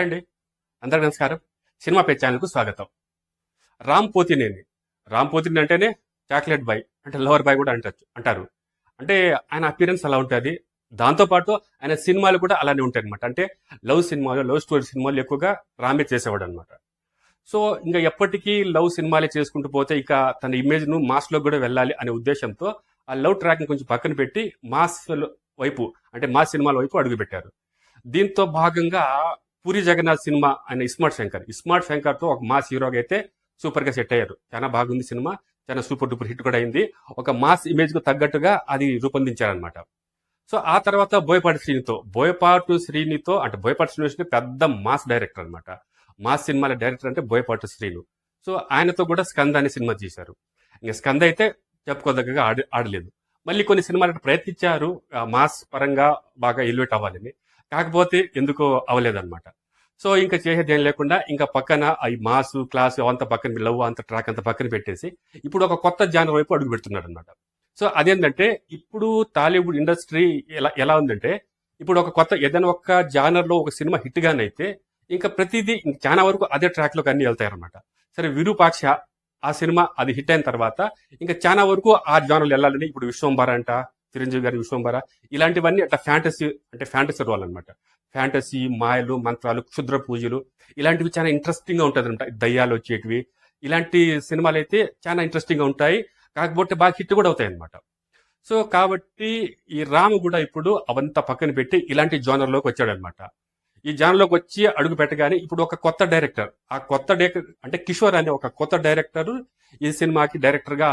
Hi అండి అందరికీ నమస్కారం. సినిమా పే ఛానల్కు స్వాగతం. రామ్ పోతినేని. రామ్ పోతిని అంటేనే చాక్లెట్ బాయ్ అంటే లవర్ బాయ్ కూడా అంటచ్చు అంటారు. అంటే ఆయన అపీరెన్స్ అలా ఉంటుంది. దాంతోపాటు ఆయన సినిమాలు కూడా అలానే ఉంటాయి అనమాట అంటే లవ్ సినిమాలు లవ్ స్టోరీ సినిమాలు ఎక్కువగా రామే చేసేవాడు అనమాట సో ఇంకా ఎప్పటికీ లవ్ సినిమాలే చేసుకుంటూ పోతే ఇక తన ఇమేజ్ను మాస్లో కూడా వెళ్ళాలి అనే ఉద్దేశంతో ఆ లవ్ ట్రాక్ని కొంచెం పక్కన పెట్టి మాస్ వైపు అంటే మాస్ సినిమాల వైపు అడుగుపెట్టారు. దీంతో భాగంగా పూరి జగన్నాథ్ సినిమా ఆయన ఇస్మార్ట్ శంకర్. ఇస్మార్ట్ శంకర్తో ఒక మాస్ హీరోగా అయితే సూపర్గా సెట్ అయ్యారు. చాలా బాగుంది సినిమా. చాలా సూపర్ డూపర్ హిట్ కూడా అయింది. ఒక మాస్ ఇమేజ్కు తగ్గట్టుగా అది రూపొందించారనమాట సో ఆ తర్వాత బోయపాటి శ్రీనితో బోయపాటు శ్రీనితో అంటే బోయపాటి శ్రీనివాస్ పెద్ద మాస్ డైరెక్టర్ అనమాట మాస్ సినిమాల డైరెక్టర్ అంటే బోయపాటు శ్రీను. సో ఆయనతో కూడా స్కంద అనే సినిమా చేశారు ఇంకా స్కంద అయితే చెప్పుకోదగ్గగా ఆడ ఆడలేదు. మళ్ళీ కొన్ని సినిమాలు ప్రయత్నించారు. మాస్ పరంగా బాగా ఎలివేట్ అవ్వాలని. కాకపోతే ఎందుకో అవ్వలేదన్నమాట. సో ఇంకా చేసేది ఏం లేకుండా ఇంకా పక్కన ఈ మాస్ క్లాస్ అంత పక్కన లవ్ అంత ట్రాక్ అంత పక్కన పెట్టేసి ఇప్పుడు ఒక కొత్త జానర్ వైపు అడుగు పెడుతున్నాడు అనమాట సో అదేంటంటే ఇప్పుడు టాలీవుడ్ ఇండస్ట్రీ ఎలా ఎలా ఉందంటే ఇప్పుడు ఒక కొత్త ఏదైనా ఒక జానర్లో ఒక సినిమా హిట్ గానైతే ఇంకా ప్రతిదీ చాలా వరకు అదే ట్రాక్లోకి అన్ని వెళ్తాయి అనమాట సరే విరూపాక్ష ఆ సినిమా అది హిట్ అయిన తర్వాత ఇంకా చాలా వరకు ఆ జానర్లు వెళ్ళాలని ఇప్పుడు విశ్వంబర అంట చిరంజీవి గారి విశ్వంబర ఇలాంటివన్నీ అట్లా ఫ్యాంటసీ అంటే ఫ్యాంటసీ రోల్ అనమాట ఫ్యాంటసీ మాయలు మంత్రాలు క్షుద్ర పూజలు ఇలాంటివి చాలా ఇంట్రెస్టింగ్గా ఉంటుంది అనమాట దయ్యాలు వచ్చేటివి ఇలాంటి సినిమాలు అయితే చాలా ఇంట్రెస్టింగ్గా ఉంటాయి. కాకపోతే బాగా హిట్ కూడా అవుతాయి అనమాట సో కాబట్టి ఈ రాము కూడా ఇప్పుడు అవంతా పక్కన పెట్టి ఇలాంటి జోనర్లోకి వచ్చాడు అనమాట ఈ జాన్లోకి వచ్చి అడుగు పెట్టగానే ఇప్పుడు ఒక కొత్త డైరెక్టర్. ఆ కొత్త అంటే కిషోర్ అనే ఒక కొత్త డైరెక్టర్ ఈ సినిమాకి డైరెక్టర్గా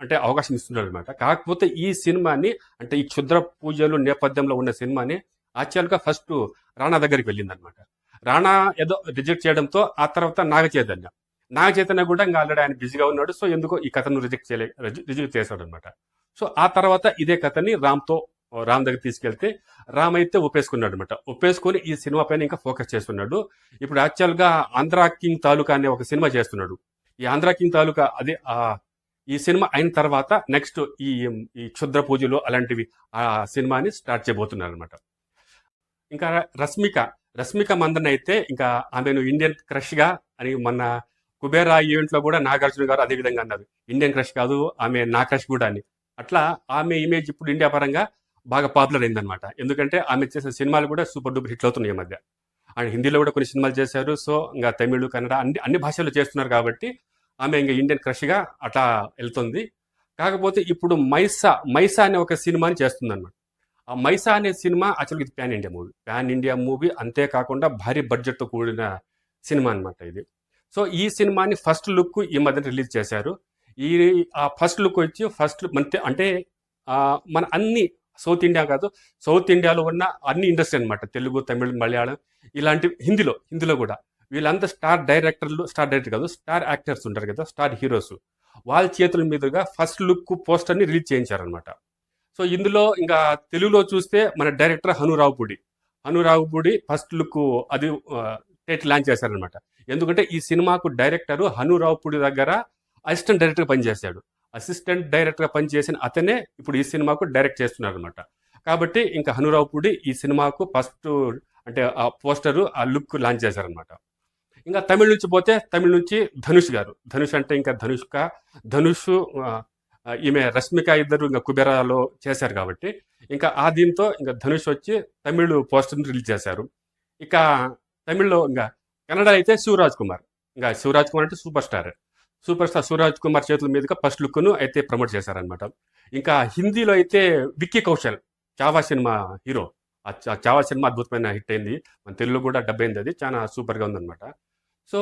అంటే అవకాశం ఇస్తున్నాడు అనమాట కాకపోతే ఈ సినిమాని అంటే ఈ క్షుద్ర పూజలు నేపథ్యంలో ఉన్న సినిమాని ఆచార్యులుగా ఫస్ట్ రాణా దగ్గరికి వెళ్ళింది అనమాట రాణా ఏదో రిజెక్ట్ చేయడంతో ఆ తర్వాత నాగ చైతన్య నాగ చైతన్య కూడా ఇంకా ఆల్రెడీ ఆయన బిజీగా ఉన్నాడు సో ఎందుకో ఈ కథను రిజెక్ట్ చేయలే రిజెక్ట్ చేశాడు అనమాట సో ఆ తర్వాత ఇదే కథని రామ్తో రామ్ దగ్గర తీసుకెళ్తే రామ్ అయితే ఒప్పేసుకున్నాడు అనమాట ఒప్పేసుకుని ఈ సినిమా పైన ఇంకా ఫోకస్ చేస్తున్నాడు. ఇప్పుడు యాక్చువల్గా ఆంధ్రా కింగ్ తాలూకా అనే ఒక సినిమా చేస్తున్నాడు. ఈ ఆంధ్రా కింగ్ తాలూకా అదే ఆ ఈ సినిమా అయిన తర్వాత నెక్స్ట్ ఈ ఈ క్షుద్ర పూజలు అలాంటివి ఆ సినిమాని స్టార్ట్ చేయబోతున్నారు అనమాట ఇంకా రష్మిక రష్మిక మందన్ అయితే ఇంకా ఆమెను ఇండియన్ క్రష్గా అని మొన్న కుబేరా ఈవెంట్లో కూడా నాగార్జున గారు అదే విధంగా అన్నారు. ఇండియన్ క్రష్ కాదు ఆమె నా క్రష్ కూడా అని. అట్లా ఆమె ఇమేజ్ ఇప్పుడు ఇండియా పరంగా బాగా పాపులర్ అయిందనమాట ఎందుకంటే ఆమె చేసిన సినిమాలు కూడా సూపర్ డూపర్ హిట్లు అవుతున్నాయి ఈ మధ్య. అండ్ హిందీలో కూడా కొన్ని సినిమాలు చేశారు. సో ఇంకా తమిళ్ కన్నడ అన్ని అన్ని భాషల్లో చేస్తున్నారు కాబట్టి ఆమె ఇంకా ఇండియన్ క్రష్గా అట్లా వెళ్తుంది. కాకపోతే ఇప్పుడు మైసా మైసా అనే ఒక సినిమాని చేస్తుంది అనమాట ఆ మైసా అనే సినిమా యాక్చువల్గా ఇది pan India movie. Pan India movie అంతేకాకుండా భారీ బడ్జెట్తో కూడిన సినిమా అనమాట ఇది. సో ఈ సినిమాని ఫస్ట్ లుక్ ఈ మధ్య రిలీజ్ చేశారు. ఈ ఆ ఫస్ట్ లుక్ వచ్చి ఫస్ట్ అంటే అంటే మన అన్ని సౌత్ ఇండియా కాదు సౌత్ ఇండియాలో ఉన్న అన్ని ఇండస్ట్రీ అనమాట తెలుగు తమిళ మలయాళం ఇలాంటి హిందీలో హిందీలో కూడా. వీళ్ళంతా స్టార్ డైరెక్టర్లు స్టార్ డైరెక్టర్ కాదు స్టార్ యాక్టర్స్ ఉంటారు కదా స్టార్ హీరోస్. వాళ్ళ చేతుల మీదుగా ఫస్ట్ లుక్ పోస్టర్ని రిలీజ్ చేయించారనమాట సో ఇందులో ఇంకా తెలుగులో చూస్తే మన director Hanu Raghavapudi Hanu Raghavapudi first look అది టైటిల్ లాంచ్ చేశారనమాట ఎందుకంటే ఈ సినిమాకు డైరెక్టర్ హనురావుపూడి దగ్గర అసిస్టెంట్ డైరెక్టర్ పనిచేశాడు. అసిస్టెంట్ డైరెక్టర్గా పనిచేసిన అతనే ఇప్పుడు ఈ సినిమాకు డైరెక్ట్ చేస్తున్నారు అనమాట కాబట్టి ఇంకా హనురావుపూడి ఈ సినిమాకు ఫస్ట్ అంటే ఆ పోస్టరు ఆ లుక్ లాంచ్ చేశారనమాట ఇంకా తమిళ నుంచి పోతే తమిళ నుంచి ధనుష్ గారు. ధనుష్ అంటే ఇంకా ధనుష్క ధనుష్ ఈమె రష్మిక ఇద్దరు ఇంకా కుబేరాలో చేశారు కాబట్టి ఇంకా ఆ దీంతో ఇంకా ధనుష్ వచ్చి తమిళ్ పోస్టర్ని రిలీజ్ చేశారు. ఇక తమిళ్ళో ఇంకా కన్నడ అయితే శివరాజ్ కుమార్. ఇంకా శివరాజ్ కుమార్ అంటే super star. Super star Shivaraj Kumar చేతుల మీదుగా ఫస్ట్ లుక్ను అయితే ప్రమోట్ చేశారనమాట ఇంకా హిందీలో అయితే విక్కీ కౌశల్ చావా సినిమా హీరో. ఆ చావా సినిమా అద్భుతమైన హిట్ అయింది. మన తెలుగులో కూడా డబ్ అయింది అది చాలా సూపర్గా ఉందన్నమాట. సో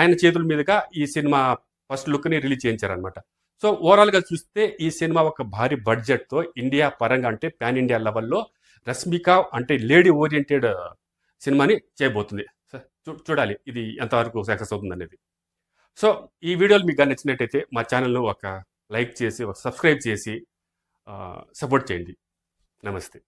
ఆయన చేతుల మీదుగా ఈ సినిమా ఫస్ట్ లుక్ని రిలీజ్ చేయించారనమాట సో ఓవరాల్గా చూస్తే ఈ సినిమా ఒక భారీ బడ్జెట్తో ఇండియా పరంగా అంటే పాన్ ఇండియా లెవెల్లో రష్మిక అంటే లేడీ ఓరియంటెడ్ సినిమాని చేయబోతుంది. చూడాలి ఇది ఎంతవరకు సక్సెస్ అవుతుంది అనేది సో ఈ వీడియోలు మీకు నచ్చినట్టయితే మా ఛానల్ను ఒక లైక్ చేసి ఒక సబ్స్క్రైబ్ చేసి సపోర్ట్ చేయండి. నమస్తే.